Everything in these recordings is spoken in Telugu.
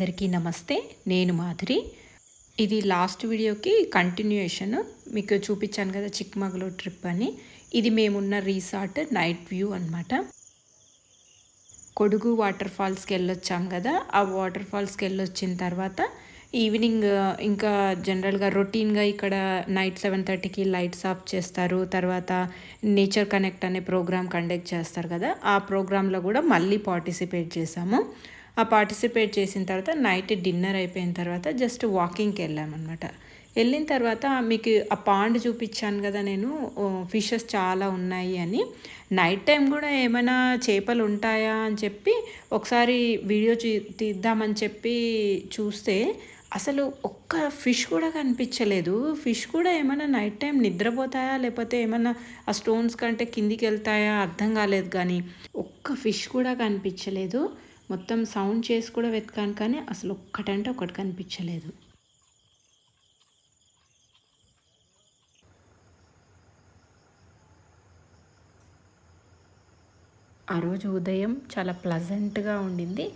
అందరికీ నమస్తే నేను మాధురి. ఇది లాస్ట్ వీడియోకి కంటిన్యూయేషన్. మీకు చూపించాను కదా చిక్మగళూరు ట్రిప్ అని. ఇది మేమున్న రీసార్ట్ నైట్ వ్యూ అన్నమాట. కొడుగు వాటర్ ఫాల్స్కి వెళ్ళొచ్చాం కదా. ఆ వాటర్ ఫాల్స్కి వెళ్ళొచ్చిన తర్వాత ఈవినింగ్ ఇంకా జనరల్గా రొటీన్గా ఇక్కడ నైట్ సెవెన్ థర్టీకి లైట్స్ ఆఫ్ చేస్తారు. తర్వాత నేచర్ కనెక్ట్ అనే ప్రోగ్రామ్ కండక్ట్ చేస్తారు కదా. ఆ ప్రోగ్రాంలో కూడా మళ్ళీ పార్టిసిపేట్ చేసాము ఆ పార్టిసిపేట్ చేసిన తర్వాత నైట్ డిన్నర్ అయిపోయిన తర్వాత జస్ట్ వాకింగ్కి వెళ్ళామన్నమాట. వెళ్ళిన తర్వాత మీకు ఆ పాండ్ చూపించాను కదా నేను ఫిషెస్ చాలా ఉన్నాయి అని. నైట్ టైం కూడా ఏమైనా చేపలు ఉంటాయా అని చెప్పి ఒకసారి వీడియో తీద్దామని చెప్పి చూస్తే అసలు ఒక్క ఫిష్ కూడా కనిపించలేదు. ఫిష్ కూడా ఏమైనా నైట్ టైం నిద్రపోతాయా లేకపోతే ఏమైనా ఆ స్టోన్స్ కంటే కిందికి వెళ్తాయా అర్థం కాలేదు కానీ ఒక్క ఫిష్ కూడా కనిపించలేదు. మొత్తం సౌండ్ చేసి కూడా వెతకాను కానీ అసలు ఒక్కటంటే ఒకటి కనిపించలేదు. ఆ రోజు ఉదయం చాలా ప్లజెంట్గా ఉండింది.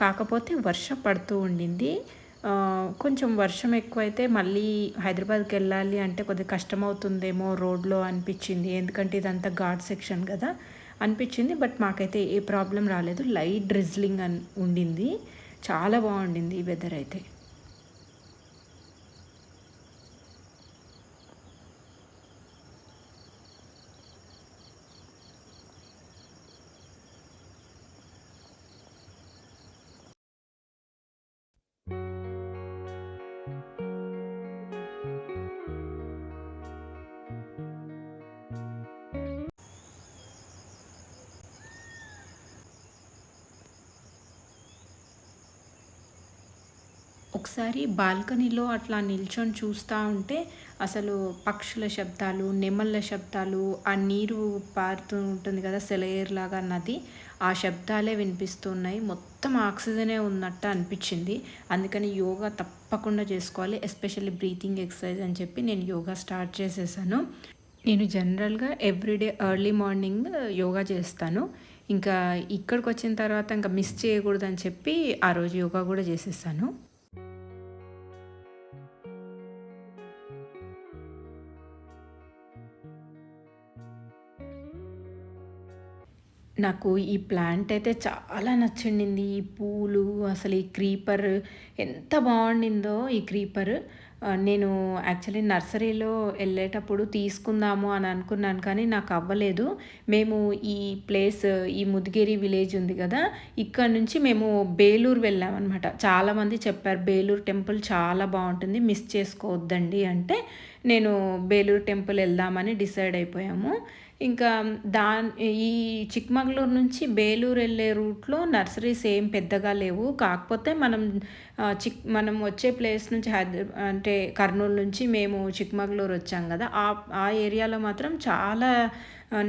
కాకపోతే వర్షం పడుతూ ఉండింది. కొంచెం వర్షం ఎక్కువైతే మళ్ళీ హైదరాబాద్కి వెళ్ళాలి అంటే కొద్దిగా కష్టమవుతుందేమో రోడ్లో అనిపించింది. ఎందుకంటే ఇదంతా ఘాట్ సెక్షన్ కదా. అనిపించింది బట్ మాకైతే ఏ ప్రాబ్లం రాలేదు. లైట్ డ్రిజ్లింగ్ అని ఉండింది. చాలా బాగుండింది ఈ వెదర్ అయితే. ఒకసారి బాల్కనీలో అట్లా నిల్చొని చూస్తూ ఉంటే అసలు పక్షుల శబ్దాలు నెమళ్ళ శబ్దాలు ఆ నీరు పారుతూ ఉంటుంది కదా సెలయేర్లాగా నది ఆ శబ్దాలే వినిపిస్తున్నాయి. మొత్తం ఆక్సిజనే ఉన్నట్టు అనిపించింది. అందుకని యోగా తప్పకుండా చేసుకోవాలి ఎస్పెషల్లీ బ్రీతింగ్ ఎక్సర్సైజ్ అని చెప్పి నేను యోగా స్టార్ట్ చేసేసాను. నేను జనరల్గా ఎవ్రీడే ఎర్లీ మార్నింగ్ యోగా చేస్తాను. ఇంకా ఇక్కడికి వచ్చిన తర్వాత ఇంకా మిస్ చేయకూడదని చెప్పి ఆ రోజు యోగా కూడా చేసేసాను. నాకు ఈ ప్లాంట్ అయితే చాలా నచ్చిండింది. ఈ పూలు అసలు ఈ క్రీపర్ ఎంత బాగుండిందో ఈ క్రీపర్. నేను యాక్చువల్లీ నర్సరీలో వెళ్ళేటప్పుడు తీసుకుందాము అని అనుకున్నాను కానీ నాకు అవ్వలేదు. మేము ఈ ప్లేస్ ఈ ముదిగిరి విలేజ్ ఉంది కదా ఇక్కడ నుంచి మేము బేలూరు వెళ్ళామన్నమాట చాలామంది చెప్పారు బేలూరు టెంపుల్ చాలా బాగుంటుంది మిస్ చేసుకోవద్దండి అంటే నేను బేలూరు టెంపుల్ వెళ్దామని డిసైడ్ అయిపోయాము. ఇంకా దా ఈ చిక్మగళూరు నుంచి బేలూరు వెళ్ళే రూట్లో నర్సరీస్ ఏం పెద్దగా లేవు. కాకపోతే మనం చిక్ మనం వచ్చే ప్లేస్ నుంచి హైదరాబాద్ అంటే కర్నూలు నుంచి మేము చిక్మగళూరు వచ్చాం కదా. ఆ ఆ ఏరియాలో మాత్రం చాలా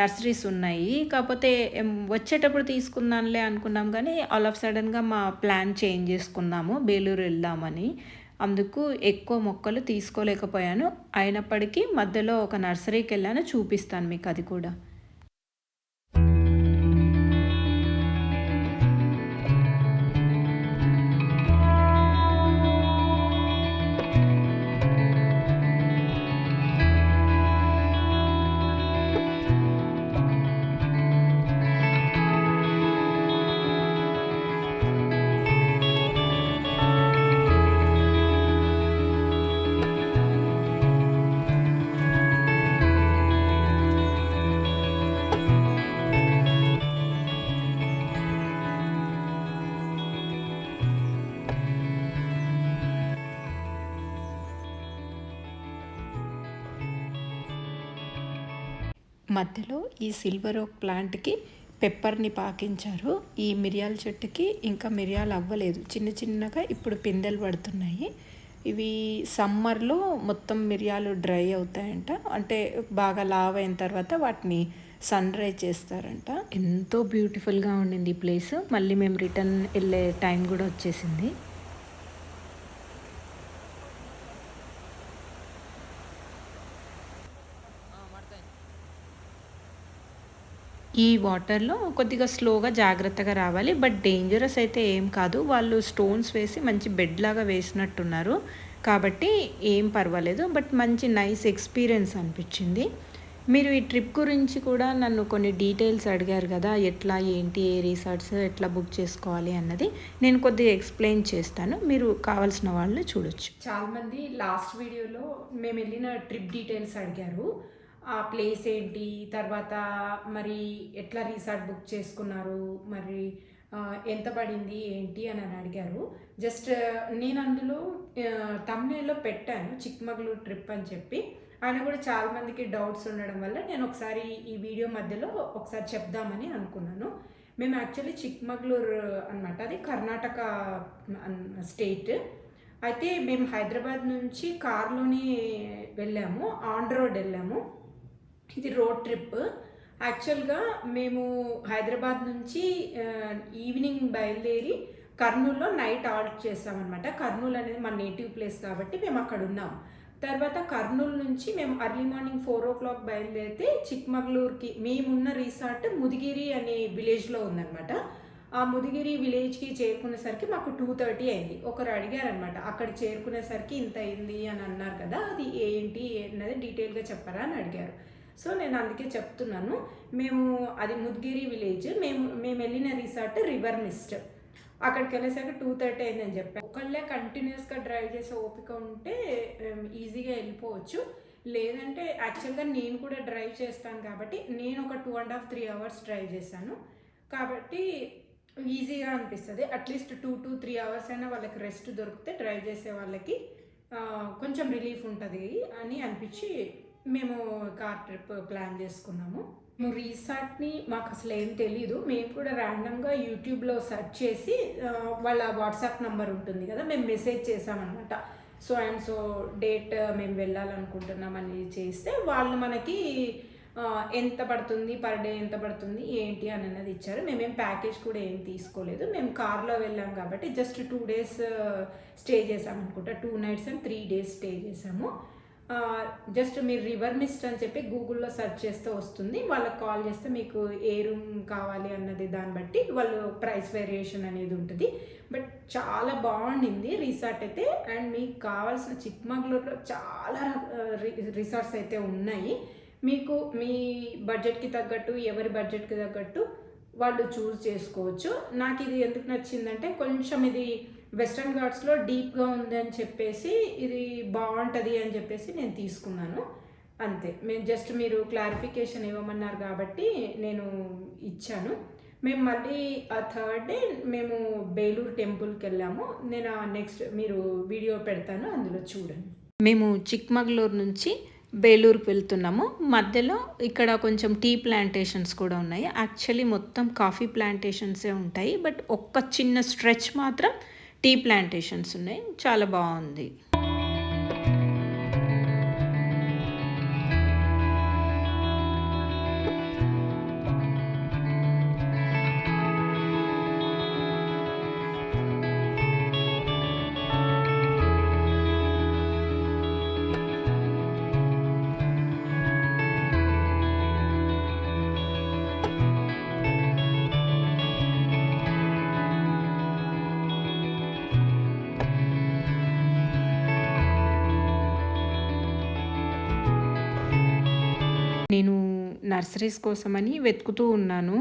నర్సరీస్ ఉన్నాయి. కాకపోతే వచ్చేటప్పుడు తీసుకుందాంలే అనుకున్నాం కానీ ఆల్ ఆఫ్ సడన్గా మా ప్లాన్ చేంజ్ చేసుకున్నాము. బేలూరు వెళ్దామని. అందుకు ఎక్కువ మొక్కలు తీసుకోలేకపోయాను. అయినప్పటికీ మధ్యలో ఒక నర్సరీకి వెళ్ళాను చూపిస్తాను మీకు అది కూడా. మధ్యలో ఈ సిల్వర్ ఓక్ ప్లాంట్కి పెప్పర్ని పాకించారు. ఈ మిరియాల చెట్టుకి ఇంకా మిరియాలు అవ్వలేదు. చిన్న చిన్నగా ఇప్పుడు పిందెలు పడుతున్నాయి. ఇవి సమ్మర్లో మొత్తం మిరియాలు డ్రై అవుతాయంట. అంటే బాగా లావ్ అయిన తర్వాత వాటిని సన్ డ్రై చేస్తారంట. ఎంతో బ్యూటిఫుల్గా ఉండింది ఈ ప్లేస్. మళ్ళీ మేము రిటర్న్ వెళ్ళే టైం కూడా వచ్చేసింది. ఈ వాటర్లో కొద్దిగా స్లోగా జాగ్రత్తగా రావాలి. బట్ డేంజరస్ అయితే ఏం కాదు. వాళ్ళు స్టోన్స్ వేసి మంచి బెడ్ లాగా వేసినట్టున్నారు. కాబట్టి ఏం పర్వాలేదు. బట్ మంచి నైస్ ఎక్స్పీరియన్స్ అనిపించింది. మీరు ఈ ట్రిప్ గురించి కూడా నన్ను కొన్ని డీటెయిల్స్ అడిగారు కదా. ఎట్లా ఏంటి ఏ రిసార్ట్స్ ఎట్లా బుక్ చేసుకోవాలి అన్నది నేను కొద్దిగా ఎక్స్ప్లెయిన్ చేస్తాను. మీరు కావాల్సిన వాళ్ళు చూడొచ్చు. చాలామంది లాస్ట్ వీడియోలో మేము వెళ్ళిన ట్రిప్ డీటెయిల్స్ అడిగారు. ఆ ప్లేస్ ఏంటి? తర్వాత మరి ఎట్లా రీసార్ట్ బుక్ చేసుకున్నారు? మరి ఎంత పడింది? ఏంటి? అని అని అడిగారు. జస్ట్ నేను అందులో తమిళలో పెట్టాను చిక్మగళూరు ట్రిప్ అని చెప్పి. ఆయన కూడా చాలామందికి డౌట్స్ ఉండడం వల్ల నేను ఒకసారి ఈ వీడియో మధ్యలో ఒకసారి చెప్దామని అనుకున్నాను. మేము యాక్చువల్లీ చిక్మగళూరు అనమాట అది కర్ణాటక స్టేట్ అయితే మేము హైదరాబాద్ నుంచి కారులోనే వెళ్ళాము. ఆన్ రోడ్ వెళ్ళాము. ఇది రోడ్ ట్రిప్. యాక్చువల్గా మేము హైదరాబాద్ నుంచి ఈవినింగ్ బయలుదేరి కర్నూల్లో నైట్ ఆల్ట్ చేసామన్నమాట. కర్నూలు అనేది మా నేటివ్ ప్లేస్ కాబట్టి మేము అక్కడ ఉన్నాం. తర్వాత కర్నూలు నుంచి మేము early morning four o'clock బయలుదేరితే చిక్మగళూరుకి మేమున్న రిసార్ట్ ముదిగిరి అనే విలేజ్లో ఉందన్నమాట. ఆ ముదిగిరి విలేజ్కి చేరుకునేసరికి మాకు టూ థర్టీ అయింది. ఒకరు అడిగారనమాట అక్కడ చేరుకునేసరికి ఇంత అయింది అని అన్నారు కదా అది ఏంటి? అన్నది డీటెయిల్గా చెప్పరా అని అడిగారు. సో నేను అందుకే చెప్తున్నాను మేము అది ముద్గిరి విలేజ్ మేము మేము వెళ్ళిన రిసార్ట్ రివర్ మిస్ట్. అక్కడికి వెళ్ళేసాక టూ థర్టీ అయిందని చెప్పాను ఒకళ్ళే కంటిన్యూస్గా డ్రైవ్ చేసే ఓపిక ఉంటే ఈజీగా వెళ్ళిపోవచ్చు. లేదంటే యాక్చువల్గా నేను కూడా డ్రైవ్ చేస్తాను కాబట్టి నేను ఒక two and half three hours drive చేశాను. కాబట్టి ఈజీగా అనిపిస్తుంది. At least two to three hours అయినా వాళ్ళకి రెస్ట్ దొరికితే డ్రైవ్ చేసే వాళ్ళకి కొంచెం రిలీఫ్ ఉంటుంది అని అనిపించి మేము కార్ ట్రిప్ ప్లాన్ చేసుకున్నాము. మేము రీసార్ట్ని మాకు అసలు ఏం తెలీదు. మేము కూడా ర్యాండమ్గా యూట్యూబ్లో సెర్చ్ చేసి వాళ్ళ వాట్సాప్ నంబర్ ఉంటుంది కదా మేము మెసేజ్ చేసామన్నమాట సో అండ్ సో డేట్ మేము వెళ్ళాలనుకుంటున్నామని చేస్తే వాళ్ళు మనకి ఎంత పడుతుంది పర్ డే ఎంత పడుతుంది ఏంటి అని అన్నది ఇచ్చారు. మేమేం ప్యాకేజ్ కూడా ఏం తీసుకోలేదు. మేము కార్లో వెళ్ళాం కాబట్టి జస్ట్ టూ డేస్ స్టే చేసాం అనుకుంటా two nights and three days stay చేసాము జస్ట్ మీరు రివర్ మిస్ట్ అని చెప్పి గూగుల్లో సెర్చ్ చేస్తే వస్తుంది. వాళ్ళకి కాల్ చేస్తే మీకు ఏ రూమ్ కావాలి అన్నది దాన్ని బట్టి వాళ్ళు ప్రైస్ వేరియేషన్ అనేది ఉంటుంది. బట్ చాలా బాగుండింది రిసార్ట్ అయితే. అండ్ మీకు కావాల్సిన చిక్మంగళూరులో చాలా రిసార్ట్స్ అయితే ఉన్నాయి. మీకు మీ బడ్జెట్కి తగ్గట్టు ఎవరి బడ్జెట్కి తగ్గట్టు వాళ్ళు చూస్ చేసుకోవచ్చు. నాకు ఇది ఎందుకు నచ్చిందంటే కొంచెం ఇది వెస్ట్రన్ ఘాట్స్లో డీప్గా ఉంది అని చెప్పేసి ఇది బాగుంటుంది అని చెప్పేసి నేను తీసుకున్నాను. అంతే. మేము జస్ట్ మీరు క్లారిఫికేషన్ ఇవ్వమన్నారు కాబట్టి నేను ఇచ్చాను. మేము మళ్ళీ ఆ థర్డ్ డే మేము బేలూరు టెంపుల్కి వెళ్ళాము. నేను నెక్స్ట్ మీరు వీడియో పెడతాను అందులో చూడండి. మేము చిక్మగళూరు నుంచి బేలూరుకు వెళ్తున్నాము. మధ్యలో ఇక్కడ కొంచెం టీ ప్లాంటేషన్స్ కూడా ఉన్నాయి. యాక్చువల్లీ మొత్తం కాఫీ ప్లాంటేషన్సే ఉంటాయి. బట్ ఒక్క చిన్న స్ట్రెచ్ మాత్రం టీ ప్లాంటేషన్స్ ఉన్నాయి. చాలా బాగుంది. నర్సరీస్ కోసమని వెతుకుతూ ఉన్నాను.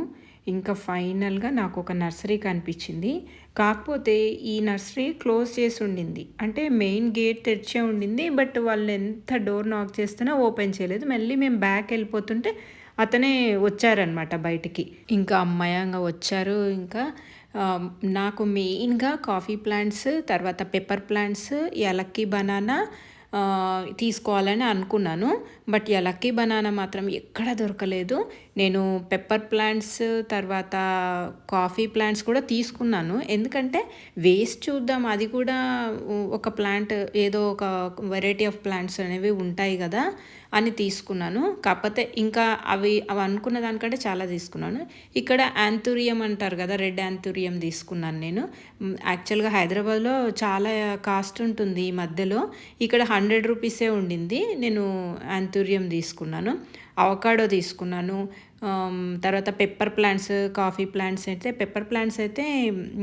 ఇంకా ఫైనల్గా నాకు ఒక నర్సరీ కనిపించింది. కాకపోతే ఈ నర్సరీ క్లోజ్ చేసి ఉండింది. అంటే మెయిన్ గేట్ తెరిచే ఉండింది. బట్ వాళ్ళు ఎంత డోర్ నాక్ చేస్తున్నా ఓపెన్ చేయలేదు. మళ్ళీ మేము బ్యాక్ వెళ్ళిపోతుంటే అతనే వచ్చారనమాట బయటికి. ఇంకా అమ్మాయంగా వచ్చారు. ఇంకా నాకు మెయిన్గా కాఫీ ప్లాంట్స్ తర్వాత పెప్పర్ ప్లాంట్స్ ఎలక్కి బనానా తీసుకోవాలని అనుకున్నాను. బట్ యలక్కి బనానా మాత్రం ఎక్కడ దొరకలేదు. నేను పెప్పర్ ప్లాంట్స్ తర్వాత కాఫీ ప్లాంట్స్ కూడా తీసుకున్నాను. ఎందుకంటే వేస్ట్ చూద్దాం అది కూడా ఒక ప్లాంట్ ఏదో ఒక వెరైటీ ఆఫ్ ప్లాంట్స్ అనేవి ఉంటాయి కదా అని తీసుకున్నాను. కాకపోతే ఇంకా అవి అవి అనుకున్న దానికంటే చాలా తీసుకున్నాను. ఇక్కడ యాంథూరియం అంటారు కదా రెడ్ యాంథూరియం తీసుకున్నాను నేను. యాక్చువల్గా హైదరాబాద్లో చాలా కాస్ట్ ఉంటుంది ఈ మధ్యలో. ఇక్కడ హండ్రెడ్ రూపీసే ఉండింది. నేను యాంథూరియం తీసుకున్నాను అవకాడో తీసుకున్నాను తర్వాత పెప్పర్ ప్లాంట్స్ కాఫీ ప్లాంట్స్ అయితే పెప్పర్ ప్లాంట్స్ అయితే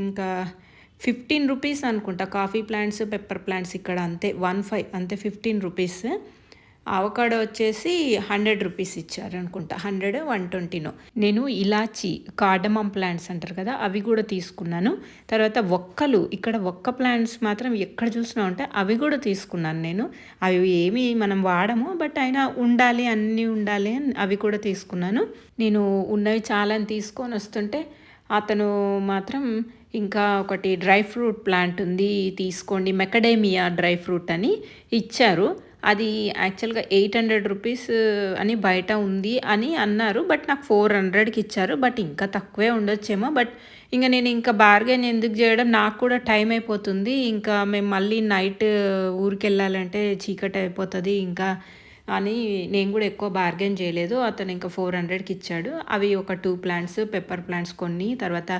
ఇంకా ఫిఫ్టీన్ రూపీస్ అనుకుంటా. కాఫీ ప్లాంట్స్ పెప్పర్ ప్లాంట్స్ ఇక్కడ అంతే వన్ ఫైవ్ అంతే ఫిఫ్టీన్ రూపీస్. అవకాడో వచ్చేసి హండ్రెడ్ రూపీస్ ఇచ్చారు అనుకుంటా. హండ్రెడ్ వన్ ట్వంటీనో. నేను ఇలాచి కార్డమం ప్లాంట్స్ అంటారు కదా అవి కూడా తీసుకున్నాను. తర్వాత ఒక్కలు ఇక్కడ ఒక్క ప్లాంట్స్ మాత్రం ఎక్కడ చూసినా ఉంటే అవి కూడా తీసుకున్నాను నేను. అవి ఏమి మనం వాడము బట్ అయినా ఉండాలి అన్నీ ఉండాలి అని అవి కూడా తీసుకున్నాను. నేను ఉన్నవి చాలా తీసుకొని వస్తుంటే అతను మాత్రం ఇంకా ఒకటి డ్రై ఫ్రూట్ ప్లాంట్ ఉంది తీసుకోండి మెకడేమియా డ్రై ఫ్రూట్ అని ఇచ్చారు. అది యాక్చువల్గా ఎయిట్ హండ్రెడ్ రూపీస్ అని బయట ఉంది అని అన్నారు. బట్ నాకు ఫోర్ హండ్రెడ్కి ఇచ్చారు. బట్ ఇంకా తక్కువే ఉండొచ్చేమో. బట్ ఇంకా నేను ఇంకా బార్గెన్ ఎందుకు చేయడం? నాకు కూడా టైం అయిపోతుంది. ఇంకా మేము మళ్ళీ నైట్ uh, ఊరికి వెళ్ళాలంటే చీకటి అయిపోతుంది. ఇంకా అని నేను కూడా ఎక్కువ బార్గెన్ చేయలేదు. అతను ఇంకా ఫోర్ హండ్రెడ్కి ఇచ్చాడు. అవి ఒక టూ ప్లాంట్స్ పెప్పర్ ప్లాంట్స్ కొన్ని. తర్వాత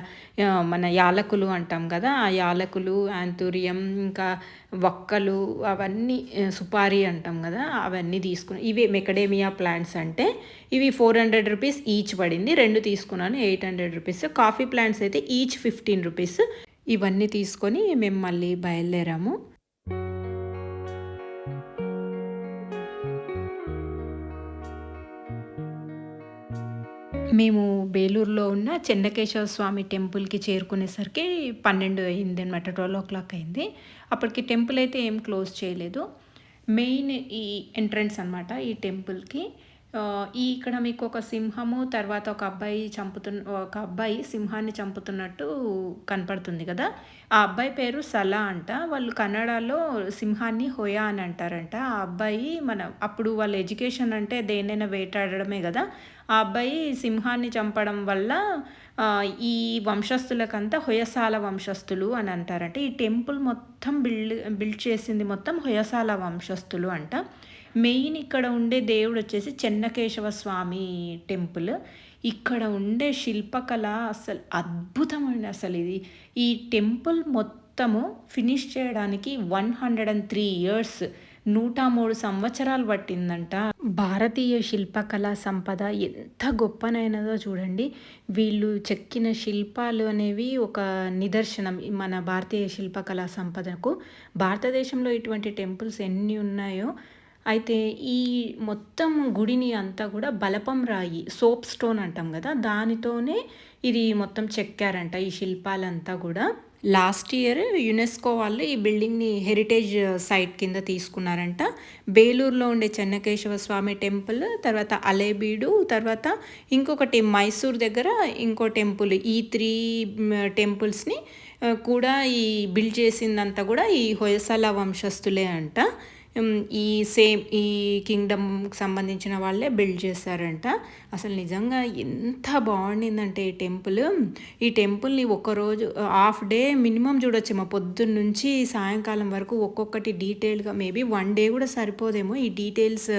మన యాలకులు అంటాం కదా ఆ యాలకులు యాంతూరియం ఇంకా వక్కలు అవన్నీ సుపారీ అంటాం కదా అవన్నీ తీసుకున్నాను ఇవి మెకడేమియా ప్లాంట్స్ అంటే ఇవి ఫోర్ హండ్రెడ్ రూపీస్ ఈచ్ పడింది. రెండు తీసుకున్నాను eight hundred rupees coffee plants అయితే ఈచ్ ఫిఫ్టీన్ రూపీస్ ఇవన్నీ తీసుకొని మేము మళ్ళీ బయలుదేరాము. మేము బేలూరులో ఉన్న చెన్నకేశవ స్వామి టెంపుల్కి చేరుకునేసరికి పన్నెండు అయింది అనమాట ట్వెల్వ్ ఓ క్లాక్ అయింది. అప్పటికి టెంపుల్ అయితే ఏం క్లోజ్ చేయలేదు. మెయిన్ ఈ ఎంట్రన్స్ అనమాట ఈ టెంపుల్కి. ఈ ఇక్కడ మీకు ఒక సింహము తర్వాత ఒక అబ్బాయి చంపుతున్న ఒక అబ్బాయి సింహాన్ని చంపుతున్నట్టు కనపడుతుంది కదా. ఆ అబ్బాయి పేరు సలా అంట. వాళ్ళు కన్నడలో సింహాన్ని హోయా అని అంటారంట. ఆ అబ్బాయి మన అప్పుడు వాళ్ళ ఎడ్యుకేషన్ అంటే దేనైనా వేటాడడమే కదా. ఆ అబ్బాయి సింహాన్ని చంపడం వల్ల ఈ వంశస్థులకంతా హొయసాల వంశస్థులు అని అంటారట. ఈ టెంపుల్ మొత్తం బిల్డ్ బిల్డ్ చేసింది మొత్తం హొయసాల వంశస్థులు అంట. మెయిన్ ఇక్కడ ఉండే దేవుడు వచ్చేసి చెన్నకేశవ స్వామి టెంపుల్. ఇక్కడ ఉండే శిల్పకళ అసలు అద్భుతమైన అసలు ఇది. ఈ టెంపుల్ మొత్తము ఫినిష్ చేయడానికి one hundred and three years నూట మూడు సంవత్సరాలు పట్టిందంట. భారతీయ శిల్పకళా సంపద ఎంత గొప్పనైనదో చూడండి. వీళ్ళు చెక్కిన శిల్పాలు అనేవి ఒక నిదర్శనం మన భారతీయ శిల్పకళా సంపదకు. భారతదేశంలో ఇటువంటి టెంపుల్స్ ఎన్ని ఉన్నాయో అయితే ఈ మొత్తం గుడిని అంతా కూడా బలపం రాయి సోప్ స్టోన్ అంటాం కదా దానితోనే ఇది మొత్తం చెక్కారంట ఈ శిల్పాలంతా కూడా. లాస్ట్ ఇయర్ యునెస్కో వాళ్ళు ఈ బిల్డింగ్ని హెరిటేజ్ సైట్ కింద తీసుకున్నారంట. బేలూరులో ఉండే చెన్నకేశవ స్వామి టెంపుల్ తర్వాత అలేబీడు తర్వాత ఇంకొకటి మైసూర్ దగ్గర ఇంకో టెంపుల్ ఈ త్రీ టెంపుల్స్ని కూడా ఈ బిల్డ్ చేసిందంతా కూడా ఈ హొయసల వంశస్థులే అంట. ఈ సేమ్ ఈ కింగ్డమ్కి సంబంధించిన వాళ్ళే బిల్డ్ చేశారంట. అసలు నిజంగా ఎంత బాగుండిందంటే ఈ టెంపుల్. ఈ టెంపుల్ని ఒక్కరోజు హాఫ్ డే మినిమం చూడొచ్చేమో పొద్దున్న నుంచి సాయంకాలం వరకు ఒక్కొక్కటి డీటెయిల్గా మేబీ వన్ డే కూడా సరిపోదేమో ఈ డీటెయిల్స్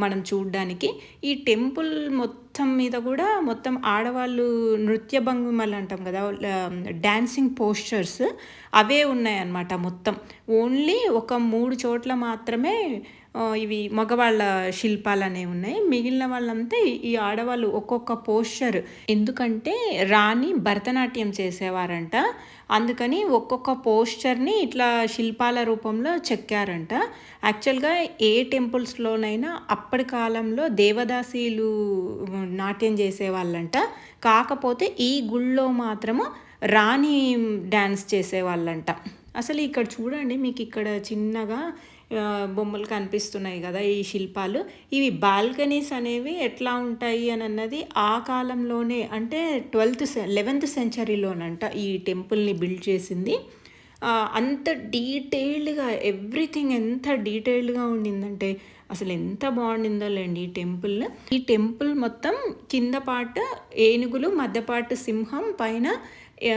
మనం చూడడానికి. ఈ టెంపుల్ మొత్తం మొత్తం మీద కూడా మొత్తం ఆడవాళ్ళు నృత్య భంగిమలు అంటాం కదా డాన్సింగ్ పోస్చర్స్ అవే ఉన్నాయన్నమాట మొత్తం. ఓన్లీ ఒక మూడు చోట్ల మాత్రమే ఇవి మగవాళ్ళ శిల్పాలు అనేవి ఉన్నాయి. మిగిలిన వాళ్ళంతా ఈ ఆడవాళ్ళు ఒక్కొక్క పోస్చర్. ఎందుకంటే రాణి భరతనాట్యం చేసేవారంట. అందుకని ఒక్కొక్క పోస్చర్ని ఇట్లా శిల్పాల రూపంలో చెక్కారంట. యాక్చువల్గా ఏ టెంపుల్స్లోనైనా అప్పటి కాలంలో దేవదాసీలు నాట్యం చేసేవాళ్ళంట. కాకపోతే ఈ గుళ్ళో మాత్రము రాణి డ్యాన్స్ చేసేవాళ్ళంట. అసలు ఇక్కడ చూడండి మీకు ఇక్కడ చిన్నగా బొమ్మలు కనిపిస్తున్నాయి కదా ఈ శిల్పాలు. ఇవి బాల్కనీస్ అనేవి ఎట్లా ఉంటాయి అని అన్నది ఆ కాలంలోనే అంటే ట్వెల్త్ లెవెన్త్ సెంచరీలోనంట ఈ టెంపుల్ని బిల్డ్ చేసింది. అంత డీటెయిల్డ్గా ఎవ్రీథింగ్ ఎంత డీటెయిల్డ్గా ఉండిందంటే అసలు ఎంత బాగుండిందో లేండి ఈ టెంపుల్. ఈ టెంపుల్ మొత్తం కింద పాట ఏనుగులు మధ్యపాటు సింహం పైన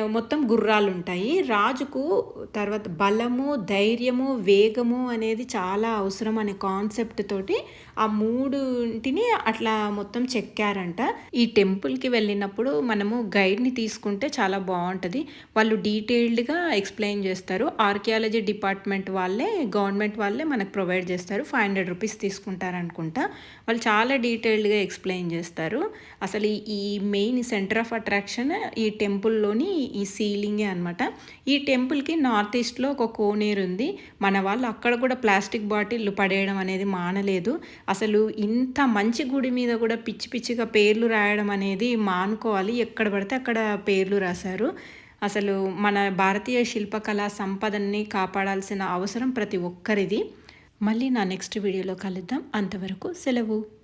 మొత్తం గుర్రాలు ఉంటాయి రాజుకు తర్వాత బలము ధైర్యము వేగము అనేది చాలా అవసరం అనే కాన్సెప్ట్ తోటి ఆ మూడుంటిని అట్లా మొత్తం చెక్కారంట. ఈ టెంపుల్కి వెళ్ళినప్పుడు మనము గైడ్ని తీసుకుంటే చాలా బాగుంటుంది వాళ్ళు డీటెయిల్డ్గా ఎక్స్ప్లెయిన్ చేస్తారు. ఆర్కియాలజీ డిపార్ట్మెంట్ వాళ్ళే గవర్నమెంట్ వాళ్ళే మనకు ప్రొవైడ్ చేస్తారు. ఫైవ్ హండ్రెడ్ రూపీస్ తీసుకుంటారు అనుకుంటా వాళ్ళు చాలా డీటెయిల్డ్గా ఎక్స్ప్లెయిన్ చేస్తారు. అసలు ఈ- ఈ మెయిన్ సెంటర్ ఆఫ్ అట్రాక్షన్ ఈ టెంపుల్లోని ఈ సీలింగే అనమాట ఈ టెంపుల్కి నార్త్ ఈస్ట్లో ఒక కోనేరు ఉంది. మన వాళ్ళు అక్కడ కూడా ప్లాస్టిక్ బాటిల్ పడేయడం అనేది మానలేదు. అసలు ఇంత మంచి గుడి మీద కూడా పిచ్చి పిచ్చిగా పేర్లు రాయడం అనేది మానుకోవాలి. ఎక్కడ పడితే అక్కడ పేర్లు రాశారు. అసలు మన భారతీయ శిల్పకళా సంపదన్ని కాపాడాల్సిన అవసరం ప్రతి ఒక్కరిది. మళ్ళీ నా నెక్స్ట్ వీడియోలో కలుద్దాం. అంతవరకు సెలవు.